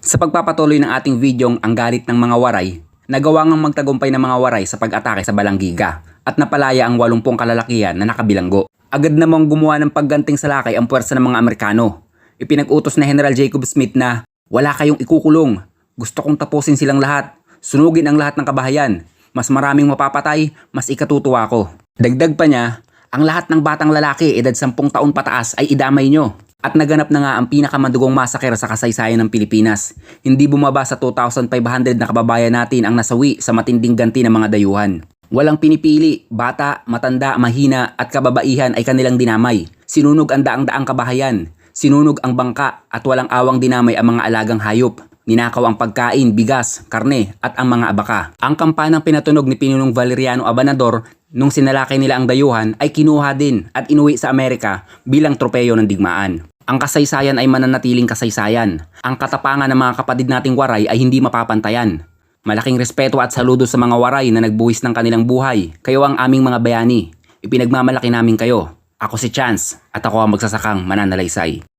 Sa pagpapatuloy ng ating videong ang galit ng mga waray, nagawa ngang magtagumpay ng mga waray sa pag-atake sa Balanggiga at napalaya ang 80 kalalakihan na nakabilanggo. Agad namang gumawa ng pagganting sa lakay ang puwersa ng mga Amerikano. Ipinag-utos na General Jacob Smith na wala kayong ikukulong. Gusto kong tapusin silang lahat. Sunugin ang lahat ng kabahayan. Mas maraming mapapatay, mas ikatutuwa ko. Dagdag pa niya, ang lahat ng batang lalaki edad 10 taon pataas ay idamay nyo. At naganap na nga ang pinakamadugong masaker sa kasaysayan ng Pilipinas. Hindi bumaba sa 2,500 na kababayan natin ang nasawi sa matinding ganti ng mga dayuhan. Walang pinipili, bata, matanda, mahina at kababaihan ay kanilang dinamay. Sinunog ang daang-daang kabahayan. Sinunog ang bangka at walang awang dinamay ang mga alagang hayop. Ninakaw ang pagkain, bigas, karne at ang mga abaka. Ang kampanang pinatunog ni Pinunong Valeriano Abanador nung sinalakay nila ang dayuhan ay kinuha din at inuwi sa Amerika bilang tropeyo ng digmaan. Ang kasaysayan ay mananatiling kasaysayan. Ang katapangan ng mga kapatid nating waray ay hindi mapapantayan. Malaking respeto at saludo sa mga waray na nagbuwis ng kanilang buhay. Kayo ang aming mga bayani. Ipinagmamalaki namin kayo. Ako si Chance at ako ang magsasakang mananalaysay.